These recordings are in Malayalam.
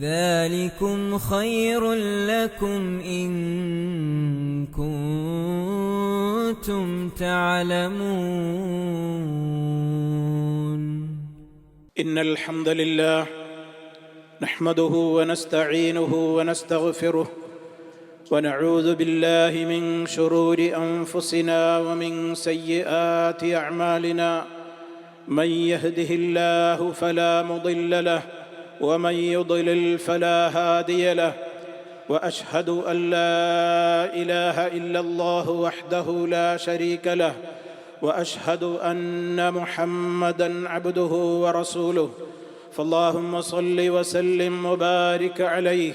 ذلكم خير لكم إن كنتم تعلمون. إن الحمد لله نحمده ونستعينه ونستغفره ونعوذ بالله من شرور أنفسنا ومن سيئات أعمالنا. من يهده الله فلا مضل له ومن يضلل فلا هادي له. وأشهد أن لا إله إلا الله وحده لا شريك له. وأشهد أن محمدا عبده ورسوله. فاللهم صل وسلم وبارك عليه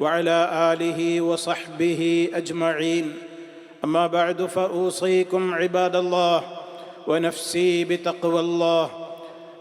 وعلى آله وصحبه أجمعين. أما بعد فأوصيكم عباد الله ونفسي بتقوى الله.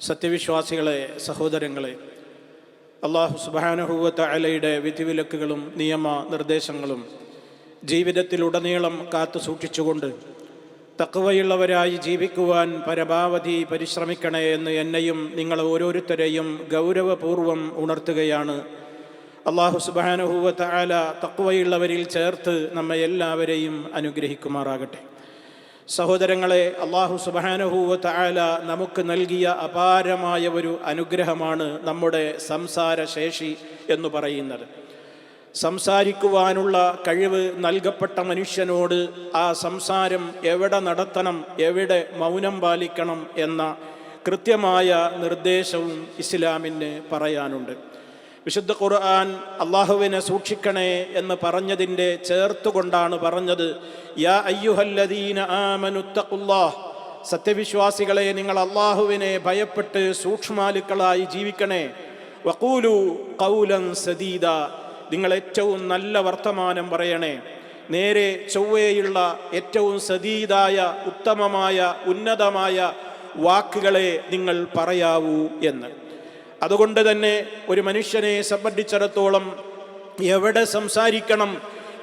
സത്യവിശ്വാസികളെ സഹോദരങ്ങളെ അള്ളാഹു സുബാനുഹൂവത്ത അലയുടെ വിധിവിലക്കുകളും നിയമ നിർദ്ദേശങ്ങളും ജീവിതത്തിലുടനീളം കാത്തു സൂക്ഷിച്ചുകൊണ്ട് തക്കവയുള്ളവരായി ജീവിക്കുവാൻ പരമാവധി പരിശ്രമിക്കണേ എന്ന് എന്നെയും നിങ്ങൾ ഓരോരുത്തരെയും ഗൗരവപൂർവം ഉണർത്തുകയാണ്. അള്ളാഹു സുബാനുഹൂവത്ത അല തക്കവയുള്ളവരിൽ ചേർത്ത് നമ്മെ എല്ലാവരെയും അനുഗ്രഹിക്കുമാറാകട്ടെ. സഹോദരങ്ങളെ അള്ളാഹു സുബാനഹൂവ ആല നമുക്ക് നൽകിയ അപാരമായ ഒരു അനുഗ്രഹമാണ് നമ്മുടെ സംസാരശേഷി എന്ന് പറയുന്നത്. സംസാരിക്കുവാനുള്ള കഴിവ് നൽകപ്പെട്ട മനുഷ്യനോട് ആ സംസാരം എവിടെ നടത്തണം എവിടെ മൗനം പാലിക്കണം എന്ന കൃത്യമായ നിർദ്ദേശവും ഇസ്ലാമിന് പറയാനുണ്ട്. വിശുദ്ധ ഖുർആൻ അള്ളാഹുവിനെ സൂക്ഷിക്കണേ എന്ന് പറഞ്ഞതിന്റെ ചേർത്തുകൊണ്ടാണ് പറഞ്ഞത്. യാ അയ്യുഹല്ലദീന ആമനുത്തഖുല്ലാഹ് സത്യവിശ്വാസികളെ നിങ്ങൾ അള്ളാഹുവിനെ ഭയപ്പെട്ട് സൂക്ഷ്മാലുക്കളായി ജീവിക്കണേ. വക്കൂലു കൗലൻ സദീദ. നിങ്ങൾ ഏറ്റവും നല്ല വർത്തമാനം പറയണേ. നേരെ ചൊവ്വയുള്ള ഏറ്റവും സദീദായ ഉത്തമമായ ഉന്നതമായ വാക്കുകളെ നിങ്ങൾ പറയാവൂ എന്ന്. അതുകൊണ്ട് തന്നെ ഒരു മനുഷ്യനെ സംബന്ധിച്ചിടത്തോളം എവിടെ സംസാരിക്കണം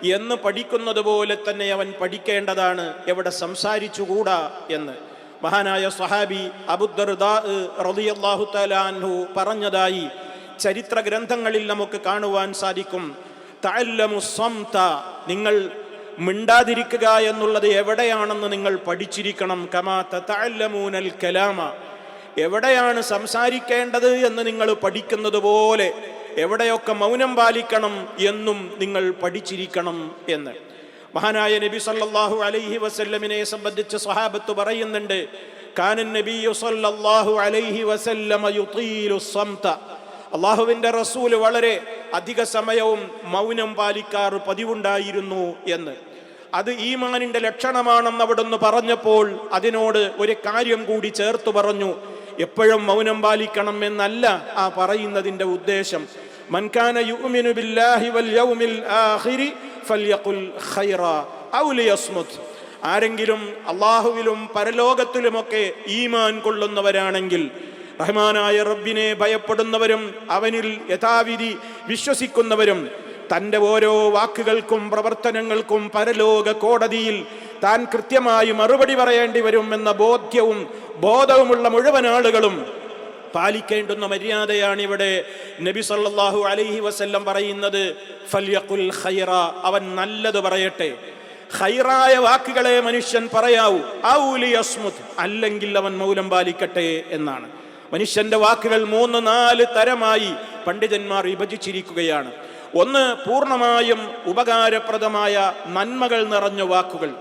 എന്ന് പഠിക്കുന്നത് പോലെ തന്നെ അവൻ പഠിക്കേണ്ടതാണ് എവിടെ സംസാരിച്ചുകൂടാ എന്ന്. മഹാനായ സഹാബി അബുദ്ദർദാഹു തലാൻഹു പറഞ്ഞതായി ചരിത്ര ഗ്രന്ഥങ്ങളിൽ നമുക്ക് കാണുവാൻ സാധിക്കും. തഅല്ലമു സംത നിങ്ങൾ മിണ്ടാതിരിക്കുക എന്നുള്ളത് എവിടെയാണെന്ന് നിങ്ങൾ പഠിച്ചിരിക്കണം. കമാ തഅല്ലമൂനൽ കലാമ എവിടെയാണ് സംസാരിക്കേണ്ടത് എന്ന് നിങ്ങൾ പഠിക്കുന്നത് പോലെ എവിടെയൊക്കെ മൗനം പാലിക്കണം എന്നും നിങ്ങൾ പഠിച്ചിരിക്കണം എന്ന്. മഹാനായ നബി സല്ലാഹു അലൈഹി വസല്ലമിനെ സംബന്ധിച്ച് സ്വഹാബത്ത് പറയുന്നുണ്ട് കാനൻ നബി അലൈഹി വസല്ലമ അള്ളാഹുവിന്റെ റസൂൽ വളരെ അധിക സമയവും മൗനം പാലിക്കാറ് പതിവുണ്ടായിരുന്നു എന്ന്. അത് ഈമാനിന്റെ ലക്ഷണമാണെന്ന് അവിടുന്ന് പറഞ്ഞപ്പോൾ അതിനോട് ഒരു കാര്യം കൂടി ചേർത്ത് പറഞ്ഞു എപ്പോഴും മൗനം പാലിക്കണം എന്നല്ല ആ പറയുന്നതിന്റെ ഉദ്ദേശം. മൻകാന യുഅ്മിനു ബില്ലാഹി വൽ യൗമിൽ ആഖിരി ഫൽയഖുൽ ഖൈറ ഔ ലിയസ്മുത്. ആരെങ്കിലും അള്ളാഹുവിലും പരലോകത്തിലുമൊക്കെ ഈമാൻ കൊള്ളുന്നവരാണെങ്കിൽ റഹ്മാനായ റബ്ബിനെ ഭയപ്പെടുന്നവരും അവനിൽ യഥാവിധി വിശ്വസിക്കുന്നവരും തന്റെ ഓരോ വാക്കുകൾക്കും പ്രവർത്തനങ്ങൾക്കും പരലോക കോടതിയിൽ താൻ കൃത്യമായി മറുപടി പറയേണ്ടി വരും എന്ന ബോധ്യവും ബോധവുമുള്ള മുഴുവൻ ആളുകളും പാലിക്കേണ്ടുന്ന മര്യാദയാണ് ഇവിടെ നബി സല്ലാഹു അലൈഹി വസല്ലം പറയുന്നത് ഫല്യഖുൽ ഖൈറ അവൻ നല്ലത് പറയട്ടെ. ഖൈറായ വാക്കുകളെ മനുഷ്യൻ പറയാവൂ. ഔലി അല്ലെങ്കിൽ അവൻ മൗലം പാലിക്കട്ടെ എന്നാണ്. മനുഷ്യന്റെ വാക്കുകൾ മൂന്ന് നാല് തരമായി പണ്ഡിതന്മാർ വിഭജിച്ചിരിക്കുകയാണ്. ഒന്ന് പൂർണമായും ഉപകാരപ്രദമായ നന്മകൾ നിറഞ്ഞ വാക്കുകൾ.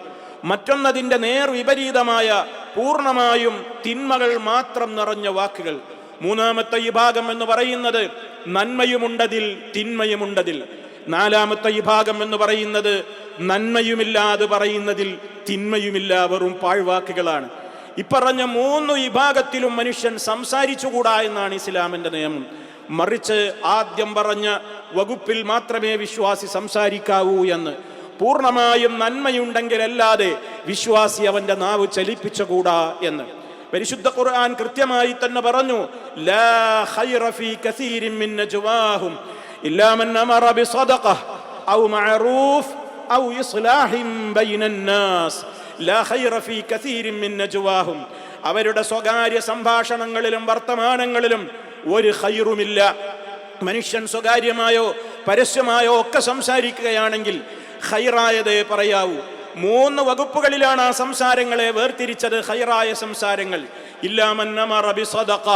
മറ്റൊന്നതിന്റെ നേർ വിപരീതമായ പൂർണമായും തിന്മകൾ മാത്രം നിറഞ്ഞ വാക്കുകൾ. മൂന്നാമത്തെ വിഭാഗം എന്ന് പറയുന്നത് നന്മയുമുണ്ടതിൽ തിന്മയുമുണ്ടതിൽ. നാലാമത്തെ വിഭാഗം എന്ന് പറയുന്നത് നന്മയുമില്ലാതെ പറയുന്നതിൽ തിന്മയുമില്ല വെറും പാഴ്വാക്കുകളാണ്. ഇപ്പറഞ്ഞ മൂന്ന് വിഭാഗത്തിലും മനുഷ്യൻ സംസാരിച്ചുകൂടാ എന്നാണ് ഇസ്ലാമിന്റെ നിയമം. മറിച്ച് ആദ്യം പറഞ്ഞ വകുപ്പിൽ മാത്രമേ വിശ്വാസി സംസാരിക്കാവൂ എന്ന്. പൂർണമായും നന്മയുണ്ടെങ്കിൽ അല്ലാതെ വിശ്വാസി അവന്റെ നാവ് ചലിപ്പിച്ചുകൂടാ എന്ന്. പരിശുദ്ധ ഖുർആൻ കൃത്യമായി തന്നെ പറഞ്ഞു ലാ ഖൈറ ഫീ മിൻ നജ്വാഹും ഔ മഅറൂഫ് ഔ ഇസ്ലാഹിൻ ലാ ഖൈറ ഫീ മിൻ നജ്വാഹും. അവരുടെ സ്വകാര്യ സംഭാഷണങ്ങളിലും വർത്തമാനങ്ങളിലും ഒരു ഹൈറുമില്ല മനുഷ്യൻ സ്വകാര്യമായോ പരസ്യമായോ ഒക്കെ സംസാരിക്കുകയാണെങ്കിൽ ഹൈറായതേ പറയാവൂ. മൂന്ന് വകുപ്പുകളിലാണ് ആ സംസാരങ്ങളെ വേർതിരിച്ചത് ഹൈറായ സംസാരങ്ങൾ. ഇല്ലാമന്നമറബി സ്വതക്ക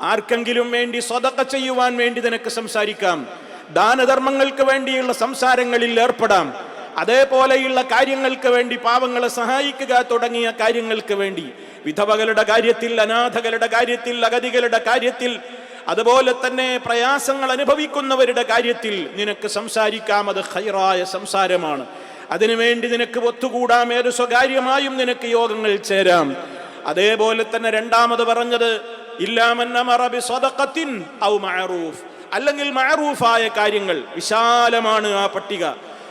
ആർക്കെങ്കിലും വേണ്ടി സ്വതക്ക ചെയ്യുവാൻ വേണ്ടി നിനക്ക് സംസാരിക്കാം. ദാനധർമ്മങ്ങൾക്ക് വേണ്ടിയുള്ള സംസാരങ്ങളിൽ ഏർപ്പെടാം. അതേപോലെയുള്ള കാര്യങ്ങൾക്ക് വേണ്ടി പാവങ്ങളെ സഹായിക്കുക തുടങ്ങിയ കാര്യങ്ങൾക്ക് വേണ്ടി. വിധവകളുടെ കാര്യത്തിൽ അനാഥകളുടെ കാര്യത്തിൽ അഗതികളുടെ കാര്യത്തിൽ അതുപോലെ തന്നെ പ്രയാസങ്ങൾ അനുഭവിക്കുന്നവരുടെ കാര്യത്തിൽ നിനക്ക് സംസാരിക്കാം. അത് ഹൈറായ സംസാരമാണ്. അതിനുവേണ്ടി നിനക്ക് ഒത്തുകൂടാം. ഏത് സ്വകാര്യമായും നിനക്ക് യോഗങ്ങൾ ചേരാം. അതേപോലെ തന്നെ രണ്ടാമത് പറഞ്ഞത് അല്ലെങ്കിൽ മഅറൂഫായ കാര്യങ്ങൾ. വിശാലമാണ് ആ പട്ടിക.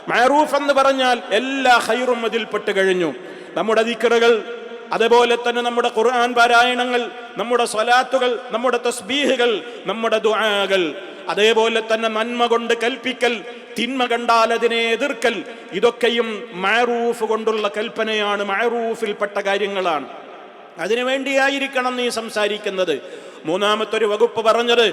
മഅറൂഫ് എന്ന് പറഞ്ഞാൽ എല്ലാ ഹൈറും അതിൽപ്പെട്ട് കഴിഞ്ഞു. നമ്മുടെ ദിക്കറുകൾ അതുപോലെ തന്നെ നമ്മുടെ ഖുർആൻ പാരായണങ്ങൾ നമ്മുടെ സ്വലാത്തുകൾ നമ്മുടെ തസ്ബീഹുകൾ നമ്മുടെ ദുആകൾ അതേപോലെ തന്നെ നന്മ കൊണ്ട് കൽപ്പിക്കൽ തിന്മ കണ്ടാൽ അതിനെ എതിർക്കൽ ഇതൊക്കെയും മാറൂഫ് കൊണ്ടുള്ള കൽപ്പനയാണ് മാറൂഫിൽപ്പെട്ട കാര്യങ്ങളാണ്. അതിനുവേണ്ടിയായിരിക്കണം നീ സംസാരിക്കുന്നത്. മൂന്നാമത്തെ ഒരു വകുപ്പ് പറഞ്ഞത്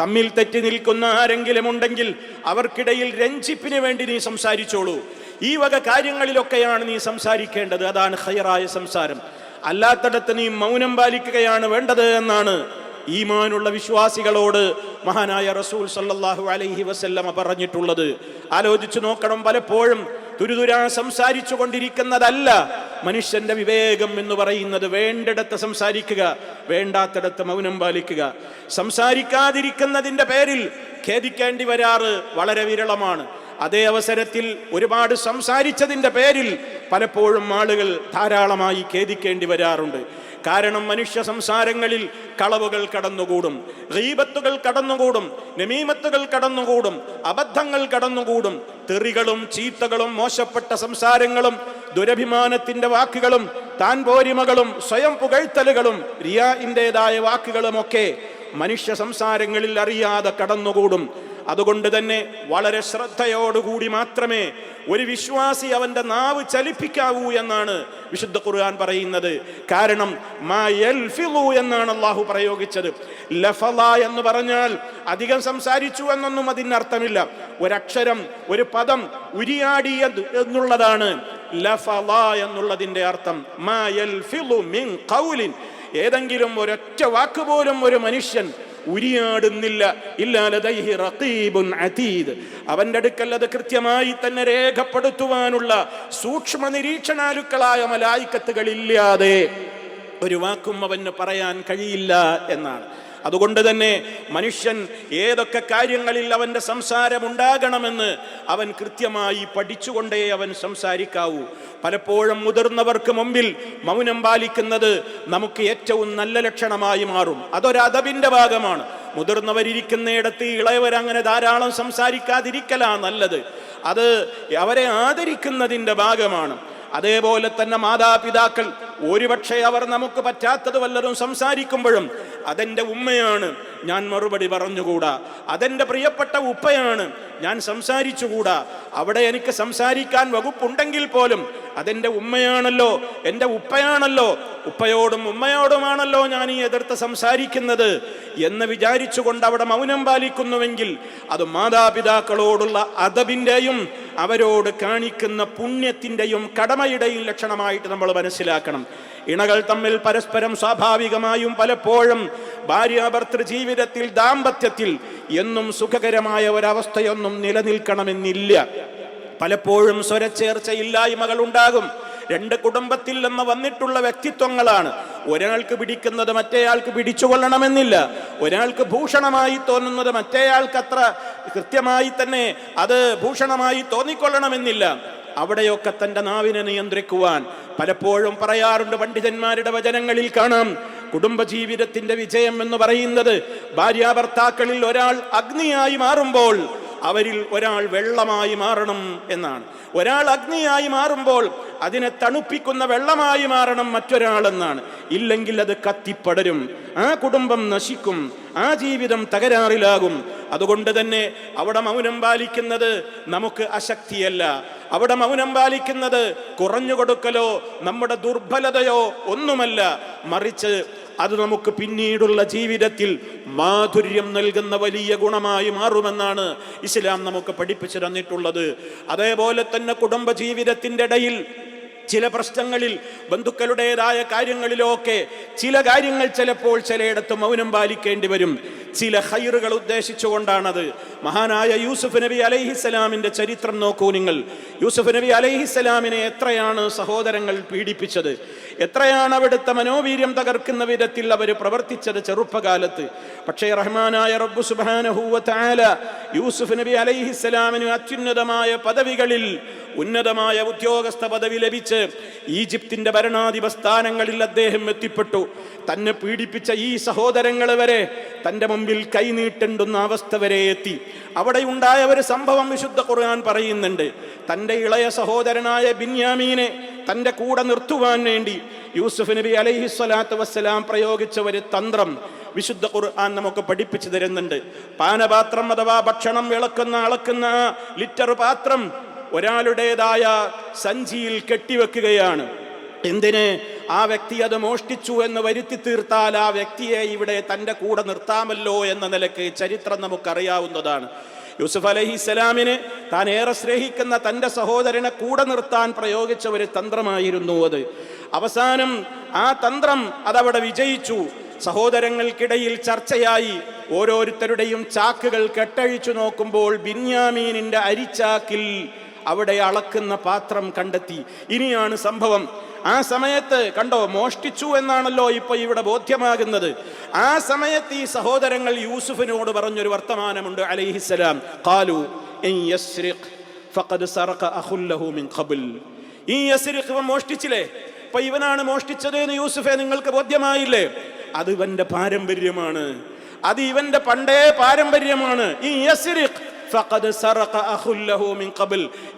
തമ്മിൽ തെറ്റി നിൽക്കുന്ന ആരെങ്കിലും ഉണ്ടെങ്കിൽ അവർക്കിടയിൽ രഞ്ജിപ്പിന് വേണ്ടി നീ സംസാരിച്ചോളൂ. ഈ വക കാര്യങ്ങളിലൊക്കെയാണ് നീ സംസാരിക്കേണ്ടത്. അതാണ് ഹൈറായ സംസാരം. അല്ലാത്തടത്ത് നീ മൗനം പാലിക്കുകയാണ് വേണ്ടത് എന്നാണ് ഈമാനുള്ള വിശ്വാസികളോട് മഹാനായ റസൂൽ സല്ലാഹു അലൈഹി വസല്ലമ പറഞ്ഞിട്ടുള്ളത്. ആലോചിച്ചു നോക്കണം പലപ്പോഴും തുരുതുരാ സംസാരിച്ചു കൊണ്ടിരിക്കുന്നതല്ല മനുഷ്യന്റെ വിവേകം എന്ന് പറയുന്നത്. വേണ്ടിടത്ത് സംസാരിക്കുക വേണ്ടാത്തിടത്ത് മൗനം പാലിക്കുക. സംസാരിക്കാതിരിക്കുന്നതിന്റെ പേരിൽ ഖേദിക്കേണ്ടി വരാറ് വളരെ വിരളമാണ്. അതേ അവസരത്തിൽ ഒരുപാട് സംസാരിച്ചതിന്റെ പേരിൽ പലപ്പോഴും ആളുകൾ ധാരാളമായി ഖേദിക്കേണ്ടി വരാറുണ്ട്. കാരണം മനുഷ്യ സംസാരങ്ങളിൽ കളവുകൾ കടന്നുകൂടും റീബത്തുകൾ കടന്നുകൂടും നമീമത്തുകൾ കടന്നുകൂടും അബദ്ധങ്ങൾ കടന്നുകൂടും തെറികളും ചീത്തകളും മോശപ്പെട്ട സംസാരങ്ങളും ദുരഭിമാനത്തിന്റെ വാക്കുകളും താൻ പോരിമകളും സ്വയം പുകഴ്ത്തലുകളും റിയാഇന്റെതായ വാക്കുകളുമൊക്കെ മനുഷ്യ സംസാരങ്ങളിൽ അറിയാതെ കടന്നുകൂടും. അതുകൊണ്ട് തന്നെ വളരെ ശ്രദ്ധയോടുകൂടി മാത്രമേ ഒരു വിശ്വാസി അവന്റെ നാവ് ചലിപ്പിക്കാവൂ എന്നാണ് വിശുദ്ധ ഖുർആൻ പറയുന്നത്. കാരണം മാ യൽഫിളു എന്നാണ് അള്ളാഹു പ്രയോഗിച്ചത്. ലഫല എന്ന് പറഞ്ഞാൽ അധികം സംസാരിച്ചു എന്നൊന്നും അതിന് അർത്ഥമില്ല ഒരക്ഷരം ഒരു പദം ഉരിയാടിയത് എന്നുള്ളതാണ് ലഫല എന്നുള്ളതിന്റെ അർത്ഥം. മാ യൽഫിളു മിൻ കൗലിൻ ഏതെങ്കിലും ഒരൊറ്റ വാക്ക് പോലും ഒരു മനുഷ്യൻ ഉരിയാടുന്നില്ല. അവന്റെ അടുക്കൽ അത് കൃത്യമായി തന്നെ രേഖപ്പെടുത്തുവാനുള്ള സൂക്ഷ്മ നിരീക്ഷണാലുക്കളായ മലായിക്കത്തുകളില്ലാതെ ഒരു വാക്കും അവന് പറയാൻ കഴിയില്ല എന്നാണ്. അതുകൊണ്ട് തന്നെ മനുഷ്യൻ ഏതൊക്കെ കാര്യങ്ങളിൽ അവന്റെ സംസാരം ഉണ്ടാകണമെന്ന് അവൻ കൃത്യമായി പഠിച്ചുകൊണ്ടേ അവൻ സംസാരിക്കാവൂ. പലപ്പോഴും മുതിർന്നവർക്ക് മുമ്പിൽ മൗനം പാലിക്കുന്നത് നമുക്ക് ഏറ്റവും നല്ല ലക്ഷണമായി മാറും. അതൊരു അതവിന്റെ ഭാഗമാണ് മുതിർന്നവരിയ്ക്കുന്നിടത്ത് ഇളയവരങ്ങനെ ധാരാളം സംസാരിക്കാതിരിക്കലാണ് നല്ലത്. അത് അവരെ ആദരിക്കുന്നതിന്റെ ഭാഗമാണ്. അതേപോലെ തന്നെ മാതാപിതാക്കൾ ഒരുപക്ഷെ അവർ നമുക്ക് പറ്റാത്തത് വല്ലതും സംസാരിക്കുമ്പോഴും അതെന്റെ ഉമ്മയാണ് ഞാൻ മറുപടി പറഞ്ഞുകൂടാ. അതെന്റെ പ്രിയപ്പെട്ട ഉപ്പയാണ് ഞാൻ സംസാരിച്ചുകൂടാ. അവിടെ എനിക്ക് സംസാരിക്കാൻ വകുപ്പുണ്ടെങ്കിൽ പോലും അതെന്റെ ഉമ്മയാണല്ലോ എന്റെ ഉപ്പയാണല്ലോ. ഉപ്പയോടും ഉമ്മയോടുമാണല്ലോ ഞാൻ ഈ എതിർത്ത് സംസാരിക്കുന്നത് എന്ന് വിചാരിച്ചുകൊണ്ട് അവിടെ മൗനം പാലിക്കുന്നുവെങ്കിൽ അത് മാതാപിതാക്കളോടുള്ള അതബിന്റെയും അവരോട് കാണിക്കുന്ന പുണ്യത്തിന്റെയും കടമയുടെയും ലക്ഷണമായിട്ട് നമ്മൾ മനസ്സിലാക്കണം. ഇണകൾ തമ്മിൽ പരസ്പരം സ്വാഭാവികമായും പലപ്പോഴും ഭാര്യാഭർത്തൃ ജീവിതത്തിൽ ദാമ്പത്യത്തിൽ എന്നും സുഖകരമായ ഒരവസ്ഥയൊന്നും നിലനിൽക്കണമെന്നില്ല. പലപ്പോഴും സ്വരച്ചേർച്ചയില്ലായ്മകൾ ഉണ്ടാകും രണ്ട് കുടുംബത്തിൽ നിന്ന് വന്നിട്ടുള്ള വ്യക്തിത്വങ്ങളാണ്. ഒരാൾക്ക് പിടിക്കുന്നത് മറ്റേയാൾക്ക് പിടിച്ചുകൊള്ളണമെന്നില്ല. ഒരാൾക്ക് ഭൂഷണമായി തോന്നുന്നത് മറ്റേയാൾക്ക് അത്ര കൃത്യമായി തന്നെ അത് ഭൂഷണമായി തോന്നിക്കൊള്ളണമെന്നില്ല. അവിടെയൊക്കെ തന്റെ നാവിനെ നിയന്ത്രിക്കുവാൻ പലപ്പോഴും പറയാറുണ്ട് പണ്ഡിതന്മാരുടെ വചനങ്ങളിൽ കാണാം. കുടുംബജീവിതത്തിന്റെ വിജയം എന്ന് പറയുന്നത് ഭാര്യാഭർത്താക്കളിൽ ഒരാൾ അഗ്നിയായി മാറുമ്പോൾ അവരിൽ ഒരാൾ വെള്ളമായി മാറണം എന്നാണ്. ഒരാൾ അഗ്നിയായി മാറുമ്പോൾ അതിനെ തണുപ്പിക്കുന്ന വെള്ളമായി മാറണം മറ്റൊരാളെന്നാണ്. ഇല്ലെങ്കിൽ അത് കത്തിപ്പടരും. ആ കുടുംബം നശിക്കും. ആ ജീവിതം തകരാറിലാകും. അതുകൊണ്ട് തന്നെ അവിടെ മൗനം പാലിക്കുന്നത് നമുക്ക് അശക്തിയല്ല. അവിടെ മൗനം പാലിക്കുന്നത് കുറഞ്ഞു കൊടുക്കലോ നമ്മുടെ ദുർബലതയോ ഒന്നുമല്ല. മറിച്ച് അത് നമുക്ക് പിന്നീടുള്ള ജീവിതത്തിൽ മാധുര്യം നൽകുന്ന വലിയ ഗുണമായി മാറുമെന്നാണ് ഇസ്ലാം നമുക്ക് പഠിപ്പിച്ചു തന്നിട്ടുള്ളത്. അതേപോലെ തന്നെ കുടുംബ ജീവിതത്തിന്റെ ഇടയിൽ ചില പ്രശ്നങ്ങളിൽ ബന്ധുക്കളുടേതായ കാര്യങ്ങളിലൊക്കെ ചില കാര്യങ്ങൾ ചിലപ്പോൾ ചിലയിടത്ത് മൗനം പാലിക്കേണ്ടി വരും. ചില ഹൈറുകൾ ഉദ്ദേശിച്ചുകൊണ്ടാണത്. മഹാനായ യൂസുഫ് നബി അലൈഹിസ്സലാമിന്റെ ചരിത്രം നോക്കൂ നിങ്ങൾ. യൂസുഫ് നബി അലൈഹിസ്സലാമിനെ എത്രയാണ് സഹോദരങ്ങൾ പീഡിപ്പിച്ചത്? എത്രയാണ് അവിടുത്തെ മനോവീര്യം തകർക്കുന്ന വിധത്തിൽ അവർ പ്രവർത്തിച്ചത് ചെറുപ്പകാലത്ത്. പക്ഷേ റഹ്മാനായ റബ്ബു സുബാനഹൂവ താല യൂസുഫ് നബി അലൈഹിസ്സലാമിന് അത്യുന്നതമായ പദവികളിൽ ഉന്നതമായ ഉദ്യോഗസ്ഥ പദവി ലഭിച്ച് ഈജിപ്തിന്റെ ഭരണാധിപ സ്ഥാനങ്ങളിൽ അദ്ദേഹം എത്തിപ്പെട്ടു. തന്നെ പീഡിപ്പിച്ച ഈ സഹോദരങ്ങൾ വരെ തന്റെ മുമ്പിൽ കൈനീട്ടേണ്ടുന്ന അവസ്ഥ വരെ എത്തി. അവിടെ ഉണ്ടായ ഒരു സംഭവം വിശുദ്ധ ഖുർആൻ പറയുന്നുണ്ട്. തന്റെ ഇളയ സഹോദരനായ ബിന്യാമീനെ തന്റെ കൂടെ നിർത്തുവാൻ വേണ്ടി യൂസുഫ് നബി അലൈഹി സ്വലാത്തു വസ്സലാം പ്രയോഗിച്ച ഒരു തന്ത്രം വിശുദ്ധ ഖുർആൻ നമുക്ക് പഠിപ്പിച്ചു തരുന്നുണ്ട്. പാനപാത്രം അഥവാ ഭക്ഷണം ഇളക്കുന്ന അളക്കുന്ന ലിറ്റർ പാത്രം ഒരാളുടേതായ സഞ്ചിയിൽ കെട്ടിവെക്കുകയാണ്. എന്തിന്? ആ വ്യക്തി അത് മോഷ്ടിച്ചു എന്ന് വരുത്തി തീർത്താൽ ആ വ്യക്തിയെ ഇവിടെ തന്റെ കൂടെ നിർത്താമല്ലോ എന്ന നിലയ്ക്ക് ചരിത്രം നമുക്കറിയാവുന്നതാണ്. യൂസുഫ് അലഹി ഇസ്ലാമിന് താൻ ഏറെ സ്നേഹിക്കുന്ന തന്റെ സഹോദരനെ കൂടെ നിർത്താൻ പ്രയോഗിച്ച ഒരു തന്ത്രമായിരുന്നു അത്. അവസാനം ആ തന്ത്രം അതവിടെ വിജയിച്ചു. സഹോദരങ്ങൾക്കിടയിൽ ചർച്ചയായി. ഓരോരുത്തരുടെയും ചാക്കുകൾ കെട്ടഴിച്ചു നോക്കുമ്പോൾ ബിന്യാമീനിന്റെ അരിച്ചാക്കിൽ അവിടെ അളക്കുന്ന പാത്രം കണ്ടെത്തി. ഇനിയാണ് സംഭവം. ആ സമയത്ത് കണ്ടോ മോഷ്ടിച്ചു എന്നാണല്ലോ ഇപ്പൊ ഇവിടെ ബോധ്യമാകുന്നത്. ആ സമയത്ത് ഈ സഹോദരങ്ങൾ യൂസുഫിനോട് പറഞ്ഞൊരു വർത്തമാനമുണ്ട് അലൈഹിസ്സലാം കാലു ഈ മോഷ്ടിച്ചില്ലേ? ഇപ്പൊ ഇവനാണ് മോഷ്ടിച്ചത് എന്ന് യൂസുഫെ നിങ്ങൾക്ക് ബോധ്യമായില്ലേ? അത് ഇവന്റെ പാരമ്പര്യമാണ്. അത് ഇവന്റെ പണ്ടേ പാരമ്പര്യമാണ്. ഈ യസ്രിഖ്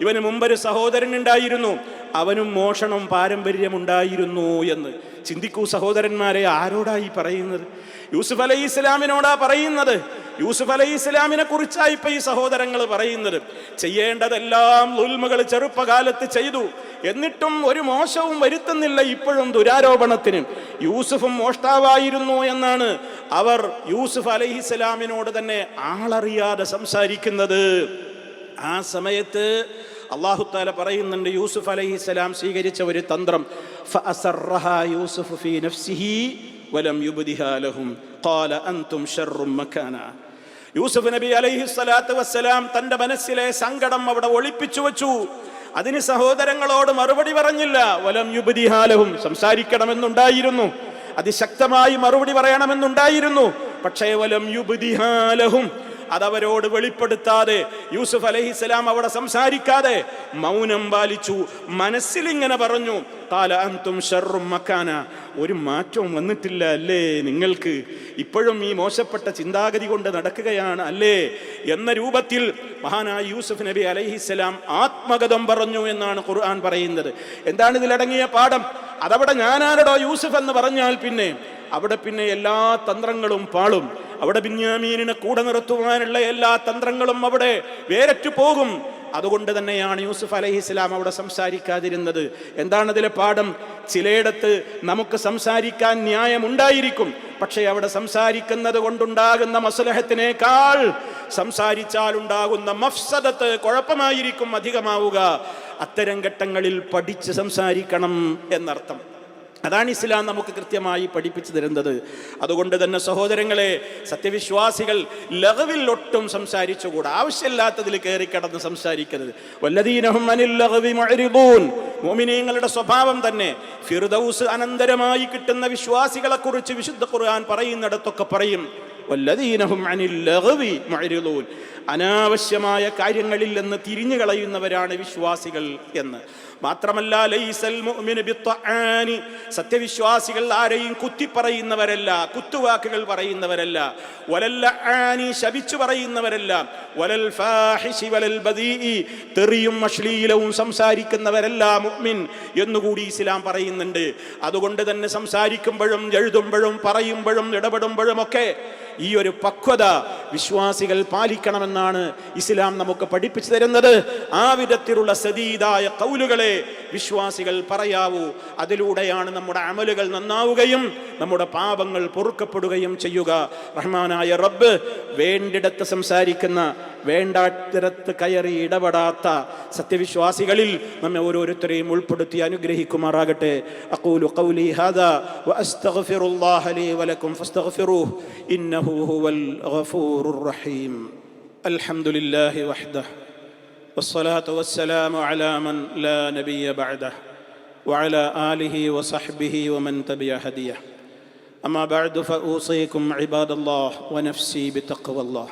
ഇവന് മുമ്പൊരു സഹോദരൻ ഉണ്ടായിരുന്നു. അവനും മോഷണം പാരമ്പര്യമുണ്ടായിരുന്നു എന്ന്. ചിന്തിക്കൂ സഹോദരന്മാരെ ആരോടായി പറയുന്നത്? യൂസുഫ് അലൈഹി ഇസ്ലാമിനോടാ പറയുന്നത്? യൂസുഫ് അലൈഹി ഇസ്ലാമിനെ കുറിച്ചായി ഇപ്പൊ ഈ സഹോദരങ്ങൾ പറയുന്നത്? ചെയ്യേണ്ടതെല്ലാം ലുൽമകൾ ചെറുപ്പകാലത്ത് ചെയ്തു. എന്നിട്ടും ഒരു മോശവും വരുത്തുന്നില്ല ഇപ്പോഴും ദുരാരോപണത്തിന്. യൂസുഫും മോഷ്ടാവായിരുന്നു എന്നാണ് അവർ യൂസുഫ് അലൈഹി ഇസ്ലാമിനോട് തന്നെ ആളറിയാതെ സംസാരിക്കുന്നത്. ആ സമയത്ത് അള്ളാഹു താല പറയുന്നുണ്ട് യൂസുഫ് അലൈഹി സ്വലാം സ്വീകരിച്ച ഒരു തന്ത്രം യൂസുഫ് നഫ്സിഹി വലം യുബ്ദിഹാ ലഹും ഖാല അൻതും ശർറും മക്കാന യൂസുഫ് നബി അലൈഹി സ്വലാത്തു വസ്സലാം തന്റെ മനസ്സിലെ സങ്കടം അവിടെ ഒളിപ്പിച്ചു വെച്ചു. അതിന് സഹോദരങ്ങളോട് മറുപടി പറഞ്ഞില്ല വലം യുബദിഹാലഹും സംസാരിക്കണമെന്നുണ്ടായിരുന്നു. അതിശക്തമായി മറുപടി പറയണമെന്നുണ്ടായിരുന്നു. പക്ഷേ വലം യുബദിഹാലഹും അതവരോട് വെളിപ്പെടുത്താതെ യൂസുഫ് അലഹിസ്സലാം അവിടെ സംസാരിക്കാതെ മൗനം പാലിച്ചു. മനസ്സിൽ ഇങ്ങനെ പറഞ്ഞു താലാന്തും ഷർറും മക്കാന ഒരു മാറ്റവും വന്നിട്ടില്ല അല്ലേ നിങ്ങൾക്ക്? ഇപ്പോഴും ഈ മോശപ്പെട്ട ചിന്താഗതി കൊണ്ട് നടക്കുകയാണ് അല്ലേ? എന്ന രൂപത്തിൽ മഹാനായ യൂസുഫ് നബി അലഹിസ്സലാം ആത്മഗതം പറഞ്ഞു എന്നാണ് ഖുർആൻ പറയുന്നത്. എന്താണ് ഇതിലടങ്ങിയ പാഠം? അതവിടെ ഞാനാരടോ യൂസുഫ് എന്ന് പറഞ്ഞാൽ പിന്നെ അവിടെ പിന്നെ എല്ലാ തന്ത്രങ്ങളും പാളും. അവിടെ ബിന്യാമീനിനെ കൂടെ നിർത്തുവാനുള്ള എല്ലാ തന്ത്രങ്ങളും അവിടെ വേരറ്റു പോകും. അതുകൊണ്ട് തന്നെയാണ് യൂസുഫ് അലഹി ഇസ്ലാം അവിടെ സംസാരിക്കാതിരുന്നത്. എന്താണ് അതിലെ പാഠം? ചിലയിടത്ത് നമുക്ക് സംസാരിക്കാൻ ന്യായമുണ്ടായിരിക്കും. പക്ഷേ അവിടെ സംസാരിക്കുന്നത് കൊണ്ടുണ്ടാകുന്ന മസലഹത്തിനേക്കാൾ സംസാരിച്ചാൽ ഉണ്ടാകുന്ന മഫ്സദത്ത് കുഴപ്പമായിരിക്കും അധികമാവുക. അത്തരം ഘട്ടങ്ങളിൽ പഠിച്ച് സംസാരിക്കണം എന്നർത്ഥം. അതാണ് ഇസ്ലാം നമുക്ക് കൃത്യമായി പഠിപ്പിച്ചു തരുന്നത്. അതുകൊണ്ട് തന്നെ സഹോദരങ്ങളെ സത്യവിശ്വാസികൾ ലഹവിൽ ഒട്ടും സംസാരിച്ചുകൂടാ. ആവശ്യമില്ലാത്തതിൽ കയറി കടന്ന് സംസാരിക്കരുത്. മോമിനീങ്ങളുടെ സ്വഭാവം തന്നെ ഫിർദൌസ് അനന്തരമായി കിട്ടുന്ന വിശ്വാസികളെ കുറിച്ച് വിശുദ്ധ ഖുർആൻ പറയുന്നിടത്തൊക്കെ പറയും അനാവശ്യമായ കാര്യങ്ങളിൽ നിന്ന് തിരിഞ്ഞു കളയുന്നവരാണ് വിശ്വാസികൾ എന്ന്. മാത്രമല്ല ലൈസൽ സത്യവിശ്വാസികൾ ആരെയും കുത്തി പറയുന്നവരല്ല കുത്തുവാക്കുകൾ പറയുന്നവരല്ല. വലൽ ആനി ശപിച്ചു പറയുന്നവരല്ല. വലൽ ഫാഹിശി വലൽ ബദീഇ. തെറിയും അശ്ലീലവും സംസാരിക്കുന്നവരല്ല മുഅ്മിൻ എന്നുകൂടി ഇസ്ലാം പറയുന്നുണ്ട്. അതുകൊണ്ട് തന്നെ സംസാരിക്കുമ്പോഴും എഴുതുമ്പോഴും പറയുമ്പോഴും ഇടപെടുമ്പോഴും ഒക്കെ ഈ ഒരു പക്വത വിശ്വാസികൾ പാലിക്കണമെന്നാണ് ഇസ്ലാം നമുക്ക് പഠിപ്പിച്ചു തരുന്നത്. ആ വിധത്തിലുള്ള സതീതായ കൗലുകളെ വിശ്വാസികൾ പറയാവൂ അതിലൂടെയാണ് നമ്മുടെ അമലുകൾ നന്നാവുകയും നമ്മുടെ പാപങ്ങൾ പൊറുക്കപ്പെടുകയും ചെയ്യുക. റഹ്മാനായ റബ്ബ് വേണ്ടിടത്ത് സംസാരിക്കുന്ന വേണ്ടാത്തരത്ത് കയറി ഇടപെടാത്ത സത്യവിശ്വാസികളിൽ നമ്മെ ഓരോരുത്തരെയും ഉൾപ്പെടുത്തി അനുഗ്രഹിക്കുമാറാകട്ടെ. അഖൂലു ഖൗലി ഹാദാ വഅസ്തഗ്ഫിറുല്ലാഹ ലീ ഇന്നഹു ഹുവൽ ഗഫൂറുർ റഹീം. അൽഹംദുലില്ലാഹി والصلاة والسلام على من لا نبي بعده وعلى آله وصحبه ومن تبع هديه أما بعد فأوصيكم عباد الله ونفسي بتقوى الله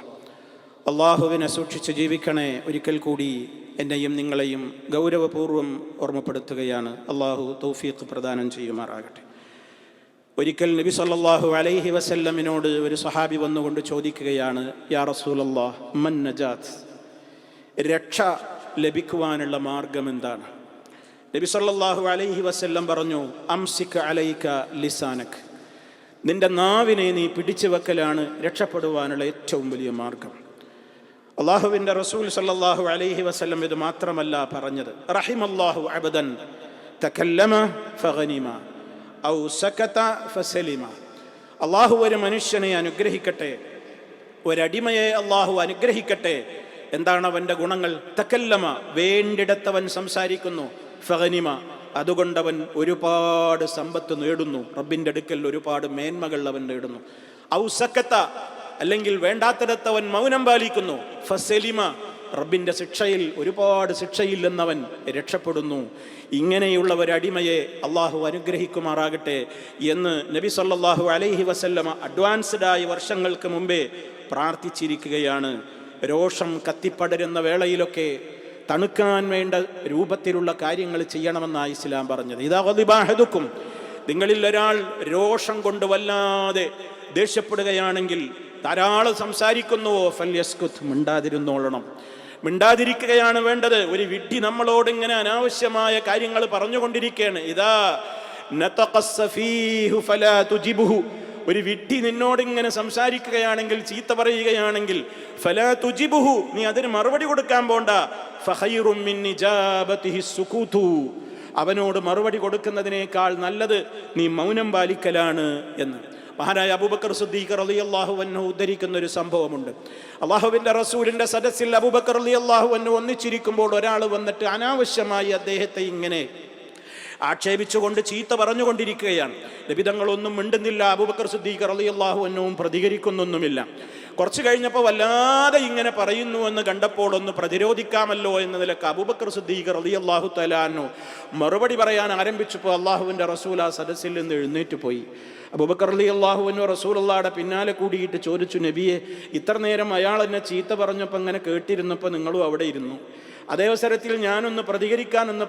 അള്ളാഹുവിനെ സൂക്ഷിച്ച് ജീവിക്കണേ ഒരിക്കൽ കൂടി എന്നെയും നിങ്ങളെയും ഗൗരവപൂർവ്വം ഓർമ്മപ്പെടുത്തുകയാണ് അള്ളാഹു തൗഫീഖ് പ്രദാനം ചെയ്യുമാറാകട്ടെ ഒരിക്കൽ നബി സല്ലല്ലാഹു അലൈഹി വസല്ലമിനോട് ഒരു സഹാബി വന്നുകൊണ്ട് ചോദിക്കുകയാണ് യാ റസൂലല്ലാഹ് മൻ നജാത്ത് രക്ഷ ലഭിക്കുവാനുള്ള മാർഗം എന്താണ്? നബി സല്ലാഹു അലൈഹി വസ്ല്ലം പറഞ്ഞു അംസിക് അലൈക ലിസാനക്. നിന്റെ നാവിനെ നീ പിടിച്ചു വെക്കലാണ് രക്ഷപ്പെടുവാനുള്ള ഏറ്റവും വലിയ മാർഗം. അള്ളാഹുവിന്റെ റസൂൽ സല്ലാഹു അലൈഹി വസല്ലം ഇത് മാത്രമല്ല പറഞ്ഞത്. റഹിം അള്ളാഹു അബദൻ ഫഗനിമ ഔ ഫസലിമ. അള്ളാഹു ഒരു മനുഷ്യനെ അനുഗ്രഹിക്കട്ടെ ഒരടിമയെ അള്ളാഹു അനുഗ്രഹിക്കട്ടെ എന്താണ് അവന്റെ ഗുണങ്ങൾ? തക്കല്ലമ വേണ്ടിടത്തവൻ സംസാരിക്കുന്നു. ഫഹനിമ അതുകൊണ്ടവൻ ഒരുപാട് സമ്പത്ത് നേടുന്നു. റബ്ബിന്റെ അടുക്കൽ ഒരുപാട് മേന്മകൾ അവൻ നേടുന്നു. ഔസക്കത്ത അല്ലെങ്കിൽ വേണ്ടാത്തിടത്തവൻ മൗനം പാലിക്കുന്നു. ഫസലിമ റബ്ബിന്റെ ശിക്ഷയിൽ ഒരുപാട് ശിക്ഷയില്ലെന്നവൻ രക്ഷപ്പെടുന്നു. ഇങ്ങനെയുള്ള ഒരു അടിമയെ അള്ളാഹു അനുഗ്രഹിക്കുമാറാകട്ടെ എന്ന് നബി സല്ലാഹു അലൈഹി വസല്ലമ അഡ്വാൻസ്ഡായി വർഷങ്ങൾക്ക് മുമ്പേ പ്രാർത്ഥിച്ചിരിക്കുകയാണ്. രോഷം കത്തിപ്പടരുന്ന വേളയിലൊക്കെ തണുക്കാൻ വേണ്ട രൂപത്തിലുള്ള കാര്യങ്ങൾ ചെയ്യണമെന്നാണ് ഇസ്ലാം പറഞ്ഞത്. ഇതാ വതിബാഹതുക്കും നിങ്ങളിൽ ഒരാൾ രോഷം കൊണ്ടുവല്ലാതെ ദേഷ്യപ്പെടുകയാണെങ്കിൽ ധാരാളം സംസാരിക്കുന്നുവോ ഫല്യസ്കുത്ത് മിണ്ടാതിരുന്നോളണം. മിണ്ടാതിരിക്കുകയാണ് വേണ്ടത്. ഒരു വിഡ്ഢി നമ്മളോട് ഇങ്ങനെ അനാവശ്യമായ കാര്യങ്ങൾ പറഞ്ഞുകൊണ്ടിരിക്കുകയാണ്. ഇതാ ഒരു വിട്ടി നിന്നോട് ഇങ്ങനെ സംസാരിക്കുകയാണെങ്കിൽ ചീത്ത പറയുകയാണെങ്കിൽ ഫലാ തുജിബുഹു നീ അതിന് മറുപടി കൊടുക്കാൻ പോണ്ട. അവനോട് മറുപടി കൊടുക്കുന്നതിനേക്കാൾ നല്ലത് നീ മൗനം പാലിക്കലാണ് എന്ന്. മഹാനായ അബൂബക്കർ സുദ്ദീഖർ അലി അള്ളാഹു ഉദ്ധരിക്കുന്ന ഒരു സംഭവമുണ്ട്. അള്ളാഹുവിന്റെ റസൂലിന്റെ സദസ്സിൽ അബൂബക്കർ അലി അള്ളാഹു ഒന്നിച്ചിരിക്കുമ്പോൾ ഒരാൾ വന്നിട്ട് അനാവശ്യമായി അദ്ദേഹത്തെ ഇങ്ങനെ ആക്ഷേപിച്ചുകൊണ്ട് ചീത്ത പറഞ്ഞുകൊണ്ടിരിക്കുകയാണ്. ലഭിതങ്ങളൊന്നും മിണ്ടുന്നില്ല. അബൂബക്കർ സിദ്ദീഖ് അള്ളാഹു അന്നവും പ്രതികരിക്കുന്നൊന്നുമില്ല. കുറച്ച് കഴിഞ്ഞപ്പോൾ വല്ലാതെ ഇങ്ങനെ പറയുന്നു എന്ന് കണ്ടപ്പോൾ ഒന്ന് പ്രതിരോധിക്കാമല്ലോ എന്ന നിലയ്ക്ക് അബൂബക്കർ സിദ്ദീഖ് അള്ളാഹു തലാനു മറുപടി പറയാൻ ആരംഭിച്ചപ്പോൾ അള്ളാഹുവിന്റെ റസൂൽ ആ സദസ്സിൽ നിന്ന് എഴുന്നേറ്റ് പോയി. അബൂബക്കർ അലി അള്ളാഹുവിനു റസൂലല്ലാടെ പിന്നാലെ കൂടിയിട്ട് ചോദിച്ചു നബിയെ ഇത്ര നേരം അയാൾ എന്നെ ചീത്ത പറഞ്ഞപ്പോൾ അങ്ങനെ കേട്ടിരുന്നപ്പോൾ നിങ്ങളും അവിടെ ഇരുന്നു. അതേ അവസരത്തിൽ ഞാനൊന്ന്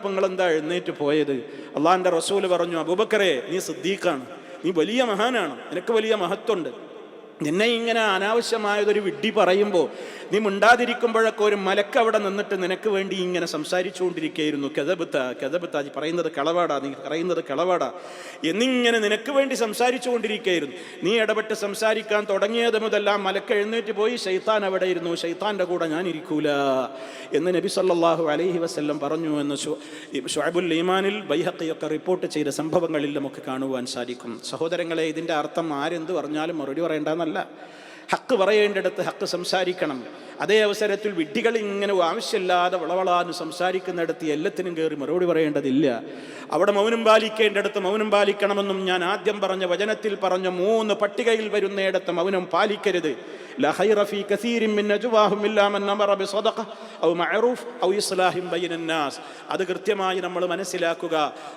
നിങ്ങൾ എന്താ എഴുന്നേറ്റ് പോയത്? അള്ളാഹിന്റെ റസൂൽ പറഞ്ഞു അബൂബക്കറെ നീ സിദ്ദീഖാണ്. നീ വലിയ മഹാനാണ്. നിനക്ക് വലിയ മഹത്വമുണ്ട്. നിന്നെ ഇങ്ങനെ അനാവശ്യമായതൊരു വിഡ്ഢി പറയുമ്പോൾ നീ മിണ്ടാതിരിക്കുമ്പോഴൊക്കെ ഒരു മലക്ക് അവിടെ നിന്നിട്ട് നിനക്ക് വേണ്ടി ഇങ്ങനെ സംസാരിച്ചുകൊണ്ടിരിക്കുകയായിരുന്നു. കെതബുത്ത കെതബുത്ത പറയുന്നത് കളവാടാ നീ പറയുന്നത് കളവാടാ. എന്നിങ്ങനെ നിനക്ക് വേണ്ടി സംസാരിച്ചുകൊണ്ടിരിക്കുകയായിരുന്നു. നീ ഇടപെട്ട് സംസാരിക്കാൻ തുടങ്ങിയത് മുതൽ മലക്ക് എഴുന്നേറ്റ് പോയി ഷെയ്ത്താൻ അവിടെ ഇരുന്നു ഷെയ്ത്താന്റെ കൂടെ ഞാൻ ഇരിക്കൂല. എന്ന് നബി സല്ലാഹു അലൈഹി വസ്ല്ലം പറഞ്ഞു എന്ന് ഷുഅബുൽ ഈമാനിൽ ബൈഹത്തയൊക്കെ റിപ്പോർട്ട് ചെയ്ത സംഭവങ്ങളിൽ നമുക്ക് കാണുവാൻ സാധിക്കും. സഹോദരങ്ങളെ ഇതിന്റെ അർത്ഥം ആരെന്ത് പറഞ്ഞാലും മറുപടി പറയേണ്ടെന്നല്ല ഹക്ക് പറയേണ്ടിടത്ത് ഹക്ക് സംസാരിക്കണം. അതേ അവസരത്തിൽ വിഡ്ഢികൾ ഇങ്ങനെ ആവശ്യമില്ലാതെ വളവളാന്ന് സംസാരിക്കുന്നിടത്ത് എല്ലാത്തിനും കയറി മറുപടി പറയേണ്ടതില്ല. അവിടെ മൗനം പാലിക്കേണ്ടിടത്ത് മൗനം പാലിക്കണമെന്നും ഞാൻ ആദ്യം പറഞ്ഞ വചനത്തിൽ പറഞ്ഞ മൂന്ന് പട്ടികയിൽ വരുന്നിടത്ത് മൗനം പാലിക്കരുത്. لا خير في كثير من نجواهم إلا من أمر بصدقة أو معروف أو إصلاح بين الناس അത് കൃത്യമായി നമ്മൾ മനസ്സിലാക്കുക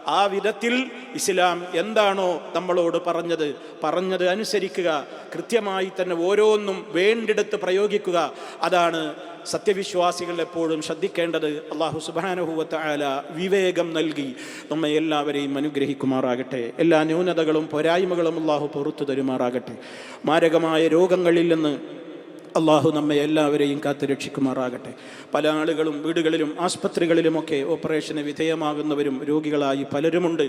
ആ വിധത്തിൽ ഇസ്ലാം എന്താണോ നമ്മളോട് പറഞ്ഞത് പറഞ്ഞത് അനുസരിക്കുക കൃത്യമായി തന്നെ ഓരോന്നും വേണ്ടിടത്ത് പ്രയോഗിക്കുക അതാണ് സത്യവിശ്വാസികൾ എപ്പോഴും ശ്രദ്ധിക്കേണ്ടത് അള്ളാഹു സുബാനഹുവത്ത് ആല വിവേകം നൽകി നമ്മെ എല്ലാവരെയും അനുഗ്രഹിക്കുമാറാകട്ടെ. എല്ലാ ന്യൂനതകളും പോരായ്മകളും അള്ളാഹു പുറത്തു തരുമാറാകട്ടെ. മാരകമായ രോഗങ്ങളിൽ നിന്ന് അള്ളാഹു നമ്മെ എല്ലാവരെയും കാത്തു രക്ഷിക്കുമാറാകട്ടെ പല ആളുകളും വീടുകളിലും ആസ്പത്രികളിലുമൊക്കെ ഓപ്പറേഷന് വിധേയമാകുന്നവരും രോഗികളായി പലരുമുണ്ട്.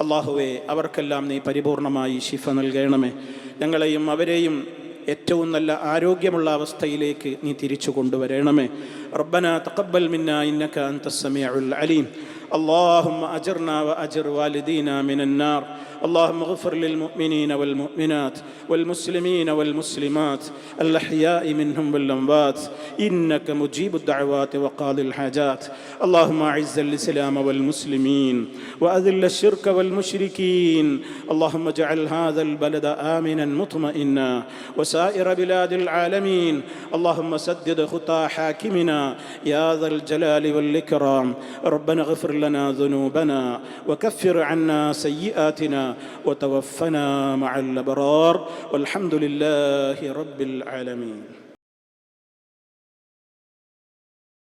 അള്ളാഹുവെ അവർക്കെല്ലാം നീ പരിപൂർണമായി ശിഫ നൽകണമേ. ഞങ്ങളെയും അവരെയും ഏറ്റവും നല്ല ആരോഗ്യമുള്ള അവസ്ഥയിലേക്ക് നീ തിരിച്ചു കൊണ്ടുവരണമേ. റബ്ബന തഖബ്ബൽ മിന്ന ഇന്നക അൻത സമീഉൽ അലീം. اللهم أجرنا وأجر والدينا من النار. اللهم اغفر للمؤمنين والمؤمنات والمسلمين والمسلمات الأحياء منهم والأموات. إنك مجيب الدعوات وقاضي الحاجات. اللهم أعز الإسلام والمسلمين وأذل الشرك والمشركين. اللهم اجعل هذا البلد آمنا مطمئنا وسائر بلاد العالمين. اللهم سدد خطى حاكمنا. يا ذا الجلال والإكرام. ربنا اغفر لنا ذنوبنا وكفر عنا سيئاتنا وتوفنا مع الأبرار والحمد لله رب العالمين.